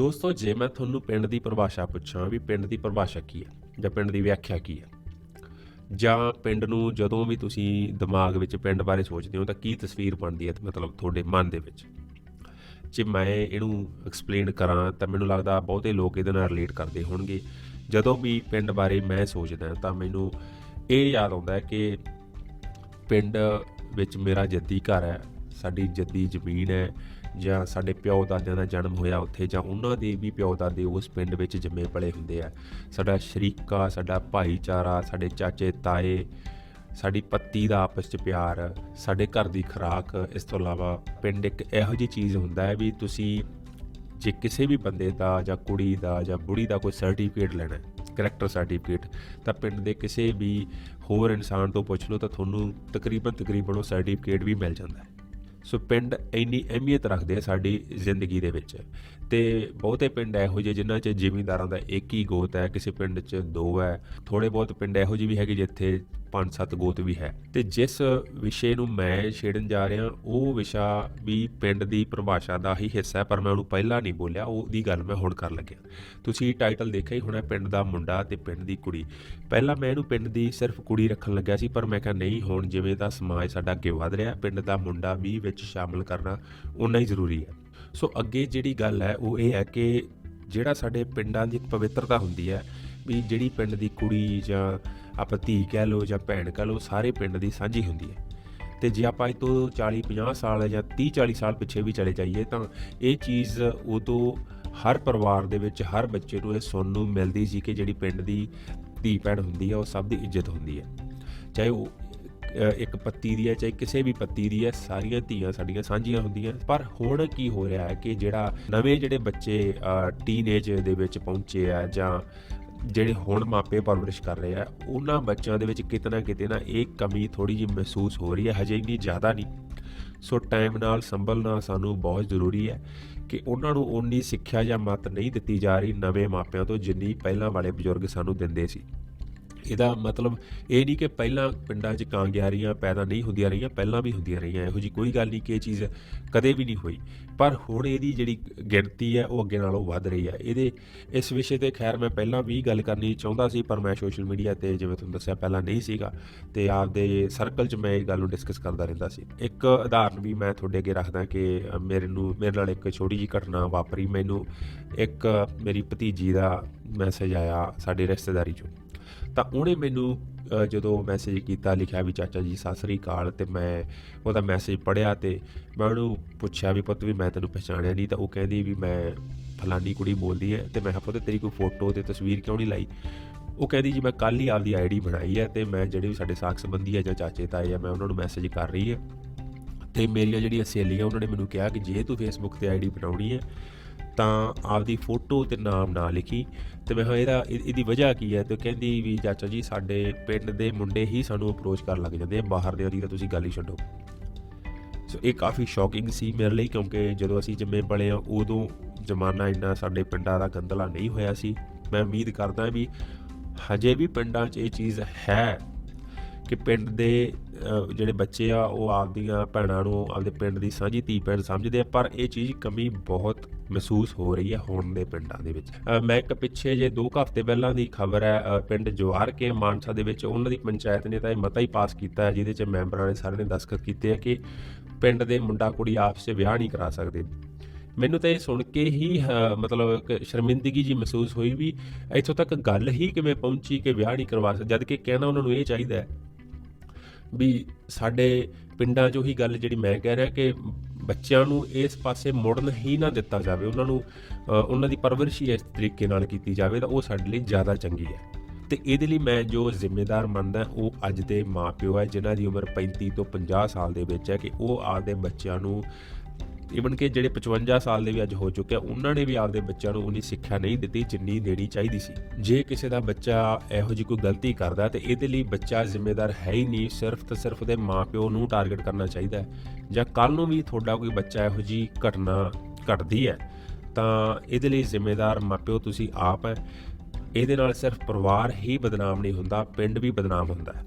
ਦੋਸਤੋ, ਜੇ ਮੈਂ ਤੁਹਾਨੂੰ ਪਿੰਡ ਦੀ ਪਰਿਭਾਸ਼ਾ ਪੁੱਛਾਂ ਵੀ ਪਿੰਡ ਦੀ ਪਰਿਭਾਸ਼ਾ ਕੀ ਹੈ ਜਾਂ ਪਿੰਡ ਦੀ ਵਿਆਖਿਆ ਕੀ ਹੈ, ਜਾਂ ਪਿੰਡ ਨੂੰ ਜਦੋਂ ਵੀ ਤੁਸੀਂ ਦਿਮਾਗ ਵਿੱਚ ਪਿੰਡ ਬਾਰੇ ਸੋਚਦੇ ਹੋ ਤਾਂ ਕੀ ਤਸਵੀਰ ਬਣਦੀ ਹੈ ਮਤਲਬ ਤੁਹਾਡੇ ਮਨ ਦੇ ਵਿੱਚ? ਜੇ ਮੈਂ ਇਹਨੂੰ ਐਕਸਪਲੇਨ ਕਰਾਂ ਤਾਂ ਮੈਨੂੰ ਲੱਗਦਾ ਬਹੁਤੇ ਲੋਕ ਇਹਦੇ ਨਾਲ ਰਿਲੇਟ ਕਰਦੇ ਹੋਣਗੇ। ਜਦੋਂ ਵੀ ਪਿੰਡ ਬਾਰੇ ਮੈਂ ਸੋਚਦਾ ਤਾਂ ਮੈਨੂੰ ਇਹ ਯਾਦ ਆਉਂਦਾ ਹੈ ਕਿ ਪਿੰਡ ਵਿੱਚ ਮੇਰਾ ਜੱਦੀ ਘਰ ਹੈ, ਸਾਡੀ ਜੱਦੀ ਜ਼ਮੀਨ ਹੈ ਜਾਂ ਸਾਡੇ ਪਿਓ ਦਾਦਿਆਂ ਦਾ ਜਨਮ ਹੋਇਆ ਉੱਥੇ, ਜਾਂ ਉਹਨਾਂ ਦੇ ਵੀ ਪਿਓ ਦਾਦੇ ਉਸ ਪਿੰਡ ਵਿੱਚ ਜੰਮੇ ਪਲੇ ਹੁੰਦੇ ਆ। ਸਾਡਾ ਸ਼ਰੀਕਾ, ਸਾਡਾ ਭਾਈਚਾਰਾ, ਸਾਡੇ ਚਾਚੇ, ਤਾਏ, ਸਾਡੀ ਪੱਤੀ ਦਾ ਆਪਸ 'ਚ ਪਿਆਰ, ਸਾਡੇ ਘਰ ਦੀ ਖੁਰਾਕ, ਇਸ ਤੋਂ ਇਲਾਵਾ ਪਿੰਡ ਇੱਕ ਇਹੋ ਜਿਹੀ ਚੀਜ਼ ਹੁੰਦਾ ਹੈ ਵੀ ਤੁਸੀਂ ਜੇ ਕਿਸੇ ਵੀ ਬੰਦੇ ਦਾ ਜਾਂ ਕੁੜੀ ਦਾ ਜਾਂ ਬੁੜੀ ਦਾ ਕੋਈ ਸਰਟੀਫਿਕੇਟ ਲੈਣਾ ਹੈ, ਕਰੈਕਟਰ ਸਰਟੀਫਿਕੇਟ, ਤਾਂ ਪਿੰਡ ਦੇ ਕਿਸੇ ਵੀ ਹੋਰ ਇਨਸਾਨ ਤੋਂ ਪੁੱਛ ਲਓ ਤਾਂ ਤੁਹਾਨੂੰ ਤਕਰੀਬਨ ਤਕਰੀਬਨ ਉਹ ਸਰਟੀਫਿਕੇਟ ਵੀ ਮਿਲ ਜਾਂਦਾ ਹੈ। ਸੋ ਪਿੰਡ ਇੰਨੀ ਅਹਿਮੀਅਤ ਰੱਖਦੇ ਆ ਸਾਡੀ ਜ਼ਿੰਦਗੀ ਦੇ ਵਿੱਚ। ਤੇ ਬਹੁਤੇ ਪਿੰਡ ਇਹੋ ਜਿਹੇ ਜਿਨ੍ਹਾਂ 'ਚ ਜ਼ਿਮੀਂਦਾਰਾਂ ਦਾ ਇੱਕ ਹੀ ਗੋਤ ਹੈ, ਕਿਸੇ ਪਿੰਡ 'ਚ ਦੋ ਹੈ। ਥੋੜੇ ਬਹੁਤ ਪਿੰਡ ਇਹੋ ਜਿਹੇ ਵੀ ਹੈਗੇ ਜਿੱਥੇ ਪੰਜ ਸੱਤ ਗੋਤ ਵੀ ਹੈ। ਤੇ ਜਿਸ ਵਿਸ਼ੇ ਨੂੰ ਮੈਂ ਛੇੜਨ ਜਾ ਰਿਹਾ, ਉਹ ਵਿਸ਼ਾ ਵੀ ਪਿੰਡ ਦੀ ਪਰਿਭਾਸ਼ਾ ਦਾ ਹੀ ਹਿੱਸਾ ਹੈ, ਪਰ ਮੈਂ ਉਹਨੂੰ ਪਹਿਲਾਂ ਨਹੀਂ ਬੋਲਿਆ, ਉਹਦੀ ਗੱਲ ਮੈਂ ਹੁਣ ਕਰਨ ਲੱਗਿਆ। ਤੁਸੀਂ ਟਾਈਟਲ ਦੇਖਿਆ ਹੀ ਹੋਣਾ ਪਿੰਡ ਦਾ ਮੁੰਡਾ ਤੇ ਪਿੰਡ ਦੀ ਕੁੜੀ। ਪਹਿਲਾਂ ਮੈਂ ਇਹਨੂੰ ਪਿੰਡ ਦੀ ਸਿਰਫ ਕੁੜੀ ਰੱਖਣ ਲੱਗਿਆ ਸੀ, ਪਰ ਮੈਂ ਕਿਹਾ ਨਹੀਂ, ਹੁਣ ਜਿਵੇਂ ਦਾ ਸਮਾਜ ਸਾਡਾ ਅੱਗੇ ਵਧ ਰਿਹਾ, ਪਿੰਡ ਦਾ ਮੁੰਡਾ ਵੀ ਵਿੱਚ ਸ਼ਾਮਲ ਕਰਨਾ ਉਨਾ ਹੀ ਜ਼ਰੂਰੀ ਹੈ। ਸੋ ਅੱਗੇ ਜਿਹੜੀ ਗੱਲ ਹੈ, ਉਹ ਇਹ ਹੈ ਕਿ ਜਿਹੜਾ ਸਾਡੇ ਪਿੰਡਾਂ ਦੀ ਇੱਕ ਪਵਿੱਤਰਤਾ ਹੁੰਦੀ ਹੈ ਵੀ ਜਿਹੜੀ ਪਿੰਡ ਦੀ ਕੁੜੀ ਜਾਂ ਆਪਾਂ ਧੀ ਕਹਿ ਲਓ ਜਾਂ ਭੈਣ ਕਹਿ ਲਓ, ਸਾਰੇ ਪਿੰਡ ਦੀ ਸਾਂਝੀ ਹੁੰਦੀ ਹੈ। ਤੇ ਜੇ ਆਪਾਂ ਇਹ ਤੋਂ 40 50 ਸਾਲ ਜਾਂ 30 40 ਸਾਲ ਪਿੱਛੇ ਵੀ ਚਲੇ ਜਾਈਏ ਤਾਂ ਇਹ ਚੀਜ਼ ਉਦੋਂ ਹਰ ਪਰਿਵਾਰ ਦੇ ਵਿੱਚ, ਹਰ ਬੱਚੇ ਨੂੰ ਇਹ ਸੁਣਨ ਨੂੰ ਮਿਲਦੀ ਸੀ ਕਿ ਜਿਹੜੀ ਪਿੰਡ ਦੀ ਧੀ ਭੈਣ ਹੁੰਦੀ ਹੈ, ਉਹ ਸਭ ਦੀ ਇੱਜ਼ਤ ਹੁੰਦੀ ਹੈ। ਚਾਹੇ ਉਹ ਇੱਕ ਪੱਤੀ ਦੀ ਹੈ, ਚਾਹੇ ਕਿਸੇ ਵੀ ਪੱਤੀ ਦੀ ਹੈ, ਸਾਰੀਆਂ ਧੀਆਂ ਸਾਡੀਆਂ ਸਾਂਝੀਆਂ ਹੁੰਦੀਆਂ। ਪਰ ਹੁਣ ਕੀ ਹੋ ਰਿਹਾ ਹੈ ਕਿ ਜਿਹੜਾ ਨਵੇਂ ਜਿਹੜੇ ਬੱਚੇ ਟੀਨੇਜ ਦੇ ਵਿੱਚ ਪਹੁੰਚੇ ਆ ਜਾਂ ਜਿਹੜੇ ਹੁਣ ਮਾਪੇ ਪਰਵਰਿਸ਼ ਕਰ ਰਹੇ ਆ, ਉਹਨਾਂ ਬੱਚਿਆਂ ਦੇ ਵਿੱਚ ਕਿਤੇ ਨਾ ਕਿਤੇ ਨਾ ਇਹ ਕਮੀ ਥੋੜੀ ਜਿਹੀ ਮਹਿਸੂਸ ਹੋ ਰਹੀ ਹੈ, ਹਜੇ ਇੰਨੀ ਜ਼ਿਆਦਾ ਨਹੀਂ। ਸੋ ਟਾਈਮ ਨਾਲ ਸੰਭਲਣਾ ਸਾਨੂੰ ਬਹੁਤ ਜ਼ਰੂਰੀ ਹੈ ਕਿ ਉਹਨਾਂ ਨੂੰ ਓਨੀ ਸਿੱਖਿਆ ਜਾਂ ਮਤ ਨਹੀਂ ਦਿੱਤੀ ਜਾ ਰਹੀ ਨਵੇਂ ਮਾਪਿਆਂ ਤੋਂ ਜਿੰਨੀ ਪਹਿਲਾਂ ਵਾਲੇ ਬਜ਼ੁਰਗ ਸਾਨੂੰ ਦਿੰਦੇ ਸੀ। ਇਹਦਾ ਮਤਲਬ ਇਹ ਨਹੀਂ ਕਿ ਪਹਿਲਾਂ ਪਿੰਡਾਂ 'ਚ ਕਾਂਗਿਆਰੀਆਂ ਪੈਦਾ ਨਹੀਂ ਹੁੰਦੀਆਂ ਰਹੀਆਂ, ਪਹਿਲਾਂ ਵੀ ਹੁੰਦੀਆਂ ਰਹੀਆਂ। ਇਹੋ ਜੀ ਕੋਈ ਗੱਲ ਨਹੀਂ ਕਿ ਇਹ ਚੀਜ਼ ਕਦੇ ਵੀ ਨਹੀਂ ਹੋਈ। ਪਰ ਹੁਣ ਇਹਦੀ ਜਿਹੜੀ ਗਿਣਤੀ ਹੈ, ਉਹ ਅੱਗੇ ਨਾਲੋਂ ਵੱਧ ਰਹੀ ਹੈ। ਇਹਦੇ ਇਸ ਵਿਸ਼ੇ ਤੇ ਖੈਰ ਮੈਂ ਪਹਿਲਾਂ ਵੀ ਗੱਲ ਕਰਨੀ ਚਾਹੁੰਦਾ ਸੀ, ਪਰ ਮੈਂ ਸੋਸ਼ਲ ਮੀਡੀਆ ਤੇ ਜਿਵੇਂ ਤੁਹਾਨੂੰ ਦੱਸਿਆ ਪਹਿਲਾਂ ਨਹੀਂ ਸੀਗਾ, ਤੇ ਆਪਦੇ ਸਰਕਲ 'ਚ ਮੈਂ ਇਹ ਗੱਲ ਨੂੰ ਡਿਸਕਸ ਕਰਦਾ ਰਹਿੰਦਾ ਸੀ। ਇੱਕ ਉਦਾਹਰਨ ਵੀ ਮੈਂ ਤੁਹਾਡੇ ਅੱਗੇ ਰੱਖਦਾ ਕਿ ਮੇਰੇ ਨੂੰ, ਮੇਰੇ ਨਾਲ ਇੱਕ ਛੋਟੀ ਜਿਹੀ ਘਟਨਾ ਵਾਪਰੀ। ਮੈਨੂੰ ਇੱਕ ਮੇਰੀ ਭਤੀਜੀ ਦਾ ਮੈਸੇਜ ਆਇਆ ਸਾਡੇ ਰਿਸ਼ਤੇਦਾਰੀ 'ਚੋਂ। ਤਾਂ ਉਹਨੇ ਮੈਨੂੰ ਜਦੋਂ ਮੈਸੇਜ ਕੀਤਾ, ਲਿਖਿਆ ਵੀ ਚਾਚਾ ਜੀ, ਸਤਿ ਸ੍ਰੀ ਅਕਾਲ ਤੇ ਮੈਂ ਉਹਦਾ ਮੈਸੇਜ ਪੜਿਆ ਤੇ ਮੈਂ ਉਹਨੂੰ ਪੁੱਛਿਆ ਵੀ ਪੁੱਤ ਵੀ ਮੈਂ ਤੈਨੂੰ ਪਛਾਣਿਆ ਨਹੀਂ, ਤਾਂ ਉਹ ਕਹਿੰਦੀ ਵੀ ਮੈਂ ਫਲਾਨੀ ਕੁੜੀ ਬੋਲਦੀ ਹੈ ਤੇ ਮੈਂ ਕਿਹਾ, ਪੁੱਤ, ਤੇਰੀ ਕੋਈ ਫੋਟੋ ਤੇ ਤਸਵੀਰ ਕਿਉਂ ਨਹੀਂ ਲਾਈ? ਉਹ ਕਹਿੰਦੀ ਜੀ, ਮੈਂ ਕੱਲ ਹੀ ਆਪਦੀ ਆਈਡੀ ਬਣਾਈ ਹੈ ਤੇ ਮੈਂ ਜਿਹੜੇ ਵੀ ਸਾਡੇ ਸਾਖ ਸੰਬੰਧੀ ਹੈ ਜਾਂ ਚਾਚੇ ਤਾਏ ਆ, ਮੈਂ ਉਹਨਾਂ ਨੂੰ ਮੈਸੇਜ ਕਰ ਰਹੀ ਹੈ ਤੇ ਮੇਰੀਆਂ ਜਿਹੜੀਆਂ ਸਹੇਲੀਆਂ, ਉਹਨਾਂ ਨੇ ਮੈਨੂੰ ਕਿਹਾ ਕਿ ਜੇ ਤੂੰ ਫੇਸਬੁੱਕ ਤੇ ਆਈਡੀ ਬਣਾਉਣੀ ਹੈ ਤਾਂ ਆਪਦੀ ਫੋਟੋ ਤੇ ਨਾਮ ਨਾ ਲਿਖੀ। ਤੇ ਮੈਂ ਕਿਹਾ ਇਹਦਾ ਇਹਦੀ ਵਜ੍ਹਾ ਕੀ ਹੈ? ਤੇ ਉਹ ਕਹਿੰਦੀ ਵੀ ਚਾਚਾ ਜੀ, ਸਾਡੇ ਪਿੰਡ ਦੇ ਮੁੰਡੇ ਹੀ ਸਾਨੂੰ ਅਪਰੋਚ ਕਰਨ ਲੱਗ ਜਾਂਦੇ ਆ। ਬਾਹਰ ਦੇ ਦੀ ਤਾਂ ਤੁਸੀਂ ਗੱਲ ਹੀ ਛੱਡੋ। ਸੋ ਇਹ ਕਾਫੀ ਸ਼ੌਕਿੰਗ ਸੀ ਮੇਰੇ ਲਈ, ਕਿਉਂਕਿ ਜਦੋਂ ਅਸੀਂ ਜੰਮੇ ਪਲੇ ਆ, ਉਦੋਂ ਜ਼ਮਾਨਾ ਇੰਨਾ ਸਾਡੇ ਪਿੰਡਾਂ ਦਾ ਗੰਦਲਾ ਨਹੀਂ ਹੋਇਆ ਸੀ। ਮੈਂ ਉਮੀਦ ਕਰਦਾ ਵੀ ਹਜੇ ਵੀ ਪਿੰਡਾਂ 'ਚ ਇਹ ਚੀਜ਼ ਹੈ ਕਿ ਪਿੰਡ ਦੇ ਜਿਹੜੇ ਬੱਚੇ ਆ, ਉਹ ਆਪਦੀਆਂ ਭੈਣਾਂ ਨੂੰ ਆਪਦੇ ਪਿੰਡ ਦੀ ਸਾਂਝੀ ਧੀ ਭੈਣ ਸਮਝਦੇ ਆ, ਪਰ ਇਹ ਚੀਜ਼ ਕਮੀ ਬਹੁਤ ਮਹਿਸੂਸ ਹੋ ਰਹੀ ਹੈ ਹੁਣ ਦੇ ਪਿੰਡਾਂ ਦੇ ਵਿੱਚ। ਮੈਂ ਇੱਕ ਪਿੱਛੇ ਜੇ 2 ਹਫ਼ਤੇ ਪਹਿਲਾਂ ਦੀ ਖਬਰ ਹੈ ਪਿੰਡ ਜਵਾਰ ਕੇ ਮਾਨਸਾ ਦੇ ਵਿੱਚ ਉਹਨਾਂ ਦੀ ਪੰਚਾਇਤ ਨੇ ਤਾਂ ਇਹ ਮਤਾ ਹੀ ਪਾਸ ਕੀਤਾ ਹੈ, ਜਿਹਦੇ 'ਚ ਮੈਂਬਰਾਂ ਨੇ ਸਾਰਿਆਂ ਨੇ ਦਸਖਤ ਕੀਤੇ ਆ ਕਿ ਪਿੰਡ ਦੇ ਮੁੰਡਾ ਕੁੜੀ ਆਪਸ 'ਚ ਵਿਆਹ ਨਹੀਂ ਕਰਾ ਸਕਦੇ। ਮੈਨੂੰ ਤਾਂ ਇਹ ਸੁਣ ਕੇ ਹੀ ਮਤਲਬ ਇੱਕ ਸ਼ਰਮਿੰਦਗੀ ਜੀ ਮਹਿਸੂਸ ਹੋਈ ਵੀ ਇੱਥੋਂ ਤੱਕ ਗੱਲ ਹੀ ਕਿਵੇਂ ਪਹੁੰਚੀ ਕਿ ਵਿਆਹ ਨਹੀਂ ਕਰਵਾ ਸਕਦੇ ਜਦ ਕਿ ਕਹਿਣਾ ਉਹਨਾਂ ਨੂੰ ਇਹ ਚਾਹੀਦਾ ਹੈ ਵੀ ਸਾਡੇ ਪਿੰਡਾਂ 'ਚੋਂ ਹੀ ਗੱਲ ਜਿਹੜੀ ਮੈਂ ਕਹਿ ਰਿਹਾ ਕਿ ਬੱਚਿਆਂ ਨੂੰ ਇਸ ਪਾਸੇ ਮੁੜਨ ਹੀ ਨਾ ਦਿੱਤਾ ਜਾਵੇ। ਉਹਨਾਂ ਨੂੰ ਉਹਨਾਂ ਦੀ ਪਰਵਰਿਸ਼ ਹੀ ਇਸ ਤਰੀਕੇ ਨਾਲ ਕੀਤੀ ਜਾਵੇ ਤਾਂ ਉਹ ਸਾਡੇ ਲਈ ਜ਼ਿਆਦਾ ਚੰਗੀ ਹੈ। ਤੇ ਇਹਦੇ ਲਈ ਮੈਂ ਜੋ ਜ਼ਿੰਮੇਦਾਰ ਮੰਨਦਾ ਉਹ ਅੱਜ ਦੇ ਮਾਪਿਓ ਹੈ, ਜਿਨ੍ਹਾਂ ਦੀ ਉਮਰ 35 ਤੋਂ 50 ਸਾਲ ਦੇ ਵਿੱਚ ਹੈ ਕਿ ਉਹ ਆਪਦੇ ਬੱਚਿਆਂ ਨੂੰ ਈਵਨ ਕਿ ਜਿਹੜੇ 55 ਸਾਲ ਦੇ ਵੀ ਅੱਜ ਹੋ ਚੁੱਕੇ ਆ, ਉਹਨਾਂ ਨੇ ਵੀ ਆਪਦੇ ਬੱਚਿਆਂ ਨੂੰ ਉਨੀ ਸਿੱਖਿਆ ਨਹੀਂ ਦਿੱਤੀ ਜਿੰਨੀ ਦੇਣੀ ਚਾਹੀਦੀ ਸੀ। ਜੇ ਕਿਸੇ ਦਾ ਬੱਚਾ ਇਹੋ ਜਿਹੀ ਕੋਈ ਗਲਤੀ ਕਰਦਾ ਤੇ ਇਹਦੇ ਲਈ ਬੱਚਾ ਜ਼ਿੰਮੇਦਾਰ ਹੈ ਹੀ ਨਹੀਂ, ਸਿਰਫ ਤੇ ਸਿਰਫ ਉਹਦੇ ਮਾਪਿਓ ਨੂੰ ਟਾਰਗੇਟ ਕਰਨਾ ਚਾਹੀਦਾ ਹੈ। ਜਾਂ ਕੱਲ ਨੂੰ ਵੀ ਤੁਹਾਡਾ ਕੋਈ ਬੱਚਾ ਇਹੋ ਜਿਹੀ ਘਟਨਾ ਘਟਦੀ ਹੈ, ਤਾਂ ਇਹਦੇ ਲਈ ਜ਼ਿੰਮੇਦਾਰ ਮਾਪਿਓ ਤੁਸੀਂ ਆਪ ਹੈ। ਇਹਦੇ ਨਾਲ ਸਿਰਫ ਪਰਿਵਾਰ ਹੀ ਬਦਨਾਮ ਨਹੀਂ ਹੁੰਦਾ, ਪਿੰਡ ਵੀ ਬਦਨਾਮ ਹੁੰਦਾ ਹੈ।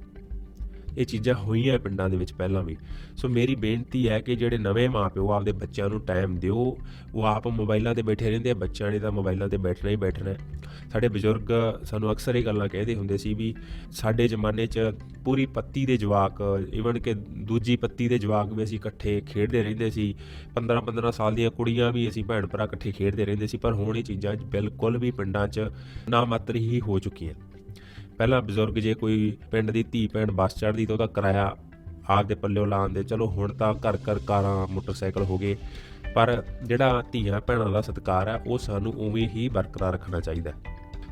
ਇਹ ਚੀਜ਼ਾਂ ਹੋਈਆਂ ਪਿੰਡਾਂ ਦੇ ਵਿੱਚ ਪਹਿਲਾਂ ਵੀ। ਸੋ ਮੇਰੀ ਬੇਨਤੀ ਹੈ ਕਿ ਜਿਹੜੇ ਨਵੇਂ ਮਾਪਿਓ ਆਪਦੇ ਬੱਚਿਆਂ ਨੂੰ ਟਾਈਮ ਦਿਓ, ਉਹ ਆਪ ਮੋਬਾਈਲਾਂ ਤੇ ਬੈਠੇ ਰਹਿੰਦੇ ਆ, ਬੱਚਿਆਂ ਨੇ ਤਾਂ ਮੋਬਾਈਲਾਂ ਤੇ ਬੈਠਣਾ ਹੀ ਬੈਠਣਾ ਸਾਡੇ ਬਜ਼ੁਰਗ ਸਾਨੂੰ ਅਕਸਰ ਇਹ ਗੱਲਾਂ ਕਹਿੰਦੇ ਹੁੰਦੇ ਸੀ ਵੀ ਸਾਡੇ ਜ਼ਮਾਨੇ 'ਚ ਪੂਰੀ ਪੱਤੀ ਦੇ ਜਵਾਕ ਇਵਨ ਕਿ ਦੂਜੀ ਪੱਤੀ ਦੇ ਜਵਾਕ ਵੀ ਅਸੀਂ ਇਕੱਠੇ ਖੇਡਦੇ ਰਹਿੰਦੇ ਸੀ। 15 15 ਸਾਲ ਦੀਆਂ ਕੁੜੀਆਂ ਵੀ ਅਸੀਂ ਭੈਣ ਭਰਾ ਇਕੱਠੇ ਖੇਡਦੇ ਰਹਿੰਦੇ ਸੀ, ਪਰ ਹੁਣ ਇਹ ਚੀਜ਼ਾਂ ਬਿਲਕੁਲ ਵੀ ਪਿੰਡਾਂ 'ਚ ਨਾ ਮਾਤਰ ਹੀ ਹੋ ਚੁੱਕੀਆਂ। ਪਹਿਲਾਂ ਬਜ਼ੁਰਗ ਜੇ ਕੋਈ ਪਿੰਡ ਦੀ ਧੀ ਭੈਣ ਬੱਸ ਚੜ੍ਹਦੀ ਤਾਂ ਉਹਦਾ ਕਿਰਾਇਆ ਆਪਦੇ ਪੱਲਿਓ ਲਾਉਂਦੇ ਚਲੋ ਹੁਣ ਤਾਂ ਘਰ ਘਰ ਕਾਰਾਂ, ਮੋਟਰਸਾਈਕਲ ਹੋ ਗਏ, ਪਰ ਜਿਹੜਾ ਧੀਆਂ ਭੈਣਾਂ ਦਾ ਸਤਿਕਾਰ ਹੈ, ਉਹ ਸਾਨੂੰ ਉਵੇਂ ਹੀ ਬਰਕਰਾਰ ਰੱਖਣਾ ਚਾਹੀਦਾ ਹੈ।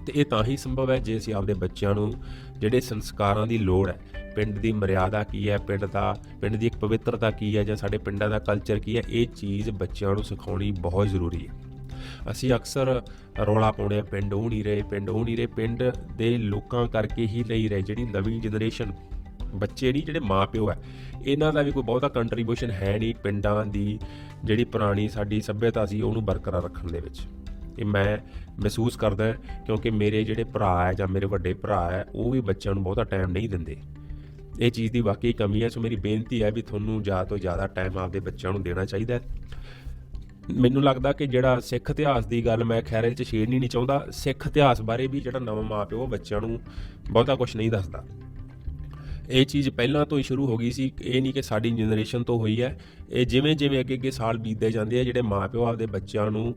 ਤੇ ਇਹ ਤਾਂ ਹੀ ਸੰਭਵ ਹੈ ਜੇ ਅਸੀਂ ਆਪਦੇ ਬੱਚਿਆਂ ਨੂੰ ਜਿਹੜੇ ਸੰਸਕਾਰਾਂ ਦੀ ਲੋੜ ਹੈ, ਪਿੰਡ ਦੀ ਮਰਿਆਦਾ ਕੀ ਹੈ, ਪਿੰਡ ਦਾ, ਪਿੰਡ ਦੀ ਇੱਕ ਪਵਿੱਤਰਤਾ ਕੀ ਹੈ ਜਾਂ ਸਾਡੇ ਪਿੰਡਾਂ ਦਾ ਕਲਚਰ ਕੀ ਹੈ, ਇਹ ਚੀਜ਼ ਬੱਚਿਆਂ ਨੂੰ ਸਿਖਾਉਣੀ ਬਹੁਤ ਜ਼ਰੂਰੀ ਹੈ ਅਸੀਂ ਅਕਸਰ ਰੌਲਾ ਪਾਉਂਦੇ ਹਾਂ, ਪਿੰਡ ਉਹ ਨਹੀਂ ਰਹੇ, ਪਿੰਡ ਉਹ ਨਹੀਂ ਰਹੇ, ਪਿੰਡ ਦੇ ਲੋਕਾਂ ਕਰਕੇ ਹੀ ਨਹੀਂ ਰਹੇ। ਜਿਹੜੀ ਨਵੀਂ ਜਨਰੇਸ਼ਨ ਬੱਚੇ ਨਹੀਂ, ਜਿਹੜੇ ਮਾਪਿਓ ਹੈ, ਇਹਨਾਂ ਦਾ ਵੀ ਕੋਈ ਬਹੁਤਾ ਕੰਟਰੀਬਿਊਸ਼ਨ ਹੈ ਨਹੀਂ ਪਿੰਡਾਂ ਦੀ। ਜਿਹੜੀ ਪੁਰਾਣੀ ਸਾਡੀ ਸੱਭਿਅਤਾ ਸੀ, ਉਹਨੂੰ ਬਰਕਰਾਰ ਰੱਖਣ ਦੇ ਵਿੱਚ। ਇਹ ਮੈਂ ਮਹਿਸੂਸ ਕਰਦਾ ਕਿਉਂਕਿ ਮੇਰੇ ਜਿਹੜੇ ਭਰਾ ਹੈ ਜਾਂ ਮੇਰੇ ਵੱਡੇ ਭਰਾ ਹੈ, ਉਹ ਵੀ ਬੱਚਿਆਂ ਨੂੰ ਬਹੁਤਾ ਟਾਈਮ ਨਹੀਂ ਦਿੰਦੇ। ਇਹ ਚੀਜ਼ ਦੀ ਵਾਕਈ ਕਮੀ ਹੈ, ਸੋ ਮੇਰੀ ਬੇਨਤੀ ਹੈ ਵੀ ਤੁਹਾਨੂੰ ਜ਼ਿਆਦਾ ਤੋਂ ਜ਼ਿਆਦਾ ਟਾਈਮ ਆਪਦੇ ਬੱਚਿਆਂ ਨੂੰ ਦੇਣਾ ਚਾਹੀਦਾ ਹੈ। ਮੈਨੂੰ ਲੱਗਦਾ ਕਿ ਜਿਹੜਾ ਸਿੱਖ ਇਤਿਹਾਸ ਦੀ ਗੱਲ ਮੈਂ ਖੈਰ ਚ ਛੇੜਨੀ ਨਹੀਂ ਚਾਹੁੰਦਾ, ਸਿੱਖ ਇਤਿਹਾਸ ਬਾਰੇ ਵੀ ਜਿਹੜਾ ਨਵਾਂ ਮਾਪਿਓ ਉਹ ਬੱਚਿਆਂ ਨੂੰ ਬਹੁਤਾ ਕੁਝ ਨਹੀਂ ਦੱਸਦਾ। ਇਹ ਚੀਜ਼ ਪਹਿਲਾਂ ਤੋਂ ਹੀ ਸ਼ੁਰੂ ਹੋ ਗਈ ਸੀ, ਇਹ ਨਹੀਂ ਕਿ ਸਾਡੀ ਜਨਰੇਸ਼ਨ ਤੋਂ ਹੋਈ ਹੈ। ਇਹ ਜਿਵੇਂ ਜਿਵੇਂ ਅੱਗੇ ਅੱਗੇ ਸਾਲ ਬੀਤਦੇ ਜਾਂਦੇ ਆ, ਜਿਹੜੇ ਮਾਪਿਓ ਆਪਦੇ ਬੱਚਿਆਂ ਨੂੰ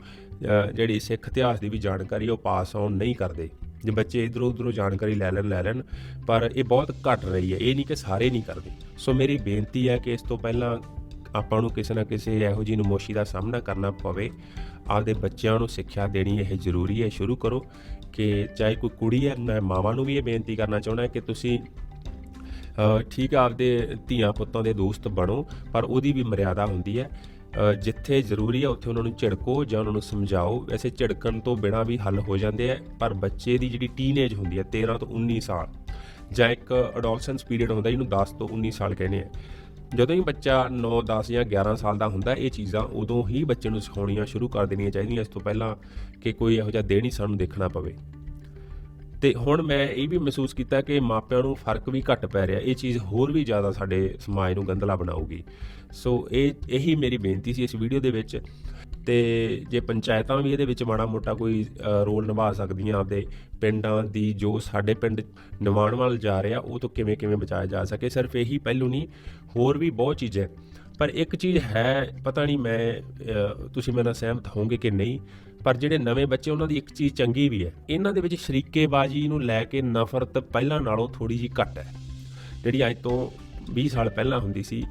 ਜਿਹੜੀ ਸਿੱਖ ਇਤਿਹਾਸ ਦੀ ਵੀ ਜਾਣਕਾਰੀ ਉਹ ਪਾਸ ਆਨ ਨਹੀਂ ਕਰਦੇ। ਜੇ ਬੱਚੇ ਇਧਰੋਂ ਉਧਰੋਂ ਜਾਣਕਾਰੀ ਲੈ ਲੈਣ ਲੈ ਲੈਣ, ਪਰ ਇਹ ਬਹੁਤ ਘਟ ਰਹੀ ਹੈ, ਇਹ ਨਹੀਂ ਕਿ ਸਾਰੇ ਨਹੀਂ ਕਰਦੇ। ਸੋ ਮੇਰੀ ਬੇਨਤੀ ਹੈ ਕਿ ਇਸ ਤੋਂ ਪਹਿਲਾਂ ਆਪਾਂ ਨੂੰ ਕਿਸੇ ਨਾ ਕਿਸੇ ਇਹੋ ਜਿਹੀ ਨਮੋਸ਼ੀ ਦਾ ਸਾਹਮਣਾ ਕਰਨਾ ਪਵੇ। ਆਪਦੇ ਬੱਚਿਆਂ ਨੂੰ ਸਿੱਖਿਆ ਦੇਣੀ ਇਹ ਜ਼ਰੂਰੀ ਹੈ। ਸ਼ੁਰੂ ਕਰੋ ਕਿ ਚਾਹੇ ਕੋਈ ਕੁੜੀ ਹੈ, ਮੈਂ ਮਾਵਾਂ ਨੂੰ ਵੀ ਇਹ ਬੇਨਤੀ ਕਰਨਾ ਚਾਹੁੰਦਾ ਕਿ ਤੁਸੀਂ ਠੀਕ ਆ ਆਪਦੇ ਧੀਆਂ ਪੁੱਤਾਂ ਦੇ ਦੋਸਤ ਬਣੋ, ਪਰ ਉਹਦੀ ਵੀ ਮਰਿਆਦਾ ਹੁੰਦੀ ਹੈ। ਜਿੱਥੇ ਜ਼ਰੂਰੀ ਹੈ, ਉੱਥੇ ਉਹਨਾਂ ਨੂੰ ਝਿੜਕੋ ਜਾਂ ਉਹਨਾਂ ਨੂੰ ਸਮਝਾਓ। ਵੈਸੇ ਝਿੜਕਣ ਤੋਂ ਬਿਨਾ ਵੀ ਹੱਲ ਹੋ ਜਾਂਦੇ ਆ, ਪਰ ਬੱਚੇ ਦੀ ਜਿਹੜੀ ਟੀਨੇਜ ਹੁੰਦੀ ਹੈ 13 ਤੋਂ 19 ਸਾਲ ਜਾਂ ਇੱਕ ਅਡੋਲਸੈਂਸ ਪੀਰੀਅਡ ਹੁੰਦਾ ਜਿਹਨੂੰ 10 ਤੋਂ 19 ਸਾਲ ਕਹਿੰਦੇ ਆ। ਜਦੋਂ ਹੀ ਬੱਚਾ 9 10 ਜਾਂ 11 ਸਾਲ ਦਾ ਹੁੰਦਾ, ਇਹ ਚੀਜ਼ਾਂ ਉਦੋਂ ਹੀ ਬੱਚੇ ਨੂੰ ਸਿਖਾਉਣੀਆਂ ਸ਼ੁਰੂ ਕਰ ਦੇਣੀਆਂ ਚਾਹੀਦੀਆਂ, ਇਸ ਤੋਂ ਪਹਿਲਾਂ ਕਿ ਕੋਈ ਇਹੋ ਜਿਹਾ ਦਿਨ ਹੀ ਸਾਨੂੰ ਦੇਖਣਾ ਪਵੇ। ਤੇ ਹੁਣ ਮੈਂ ਇਹ ਵੀ ਮਹਿਸੂਸ ਕੀਤਾ ਕਿ ਮਾਪਿਆਂ ਨੂੰ ਫ਼ਰਕ ਵੀ ਘੱਟ ਪੈ ਰਿਹਾ, ਇਹ ਚੀਜ਼ ਹੋਰ ਵੀ ਜ਼ਿਆਦਾ ਸਾਡੇ ਸਮਾਜ ਨੂੰ ਗੰਦਲਾ ਬਣਾਊਗੀ। ਸੋ ਇਹ, ਇਹੀ ਮੇਰੀ ਬੇਨਤੀ ਸੀ ਇਸ ਵੀਡੀਓ ਦੇ ਵਿੱਚ ਤੇ ਜੇ ਪੰਚਾਇਤਾਂ ਵੀ ਇਹਦੇ ਵਿੱਚ ਮਾੜਾ ਮੋਟਾ ਕੋਈ ਰੋਲ ਨਿਭਾ ਸਕਦੀਆਂ ਆਪਦੇ ਪਿੰਡਾਂ ਦੀ, ਜੋ ਸਾਡੇ ਪਿੰਡ ਨਿਵਾਣ ਵੱਲ ਜਾ ਰਿਹਾ, ਉਹ ਤੋਂ ਕਿਵੇਂ ਕਿਵੇਂ ਬਚਾਇਆ ਜਾ ਸਕੇ, ਸਿਰਫ ਇਹੀ ਪਹਿਲੂ ਨਹੀਂ, ਹੋਰ ਵੀ ਬਹੁਤ ਚੀਜ਼ਾਂ ਪਰ ਇੱਕ ਚੀਜ਼ ਹੈ, ਪਤਾ ਨਹੀਂ ਮੈਂ ਤੁਸੀਂ ਮੇਰੇ ਨਾਲ ਸਹਿਮਤ ਹੋਵੋਗੇ ਕਿ ਨਹੀਂ, ਪਰ ਜਿਹੜੇ ਨਵੇਂ ਬੱਚੇ, ਉਹਨਾਂ ਦੀ ਇੱਕ ਚੀਜ਼ ਚੰਗੀ ਵੀ ਹੈ, ਇਹਨਾਂ ਦੇ ਵਿੱਚ ਸ਼ਰੀਕੇਬਾਜ਼ੀ ਨੂੰ ਲੈ ਕੇ ਨਫ਼ਰਤ ਪਹਿਲਾਂ ਨਾਲੋਂ ਥੋੜੀ ਜੀ ਘੱਟ ਹੈ। ਜਿਹੜੀ ਅੱਜ ਤੋਂ 20 ਸਾਲ ਪਹਿਲਾਂ ਹੁੰਦੀ ਸੀ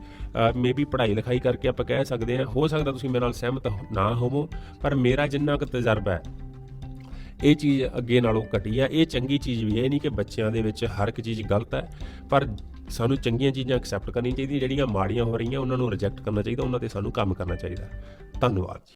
ਮੇਬੀ ਪੜ੍ਹਾਈ ਲਿਖਾਈ ਕਰਕੇ ਆਪਾਂ ਕਹਿ ਸਕਦੇ ਹਾਂ, ਹੋ ਸਕਦਾ ਤੁਸੀਂ ਮੇਰੇ ਨਾਲ ਸਹਿਮਤ ਨਾ ਹੋਵੋ, ਪਰ ਮੇਰਾ ਜਿੰਨਾ ਕੁ ਤਜਰਬਾ ਹੈ, ਇਹ ਚੀਜ਼ ਅੱਗੇ ਨਾਲੋਂ ਘਟੀ ਹੈ। ਇਹ ਚੰਗੀ ਚੀਜ਼ ਵੀ ਹੈ, ਇਹ ਨਹੀਂ ਕਿ ਬੱਚਿਆਂ ਦੇ ਵਿੱਚ ਹਰ ਇੱਕ ਚੀਜ਼ ਗਲਤ ਹੈ, ਪਰ ਸਾਨੂੰ ਚੰਗੀਆਂ ਚੀਜ਼ਾਂ ਐਕਸੈਪਟ ਕਰਨੀਆਂ ਚਾਹੀਦੀਆਂ, ਜਿਹੜੀਆਂ ਮਾੜੀਆਂ ਹੋ ਰਹੀਆਂ, ਉਹਨਾਂ ਨੂੰ ਰਿਜੈਕਟ ਕਰਨਾ ਚਾਹੀਦਾ, ਉਹਨਾਂ ਤੇ ਸਾਨੂੰ ਕੰਮ ਕਰਨਾ ਚਾਹੀਦਾ। ਧੰਨਵਾਦ ਜੀ।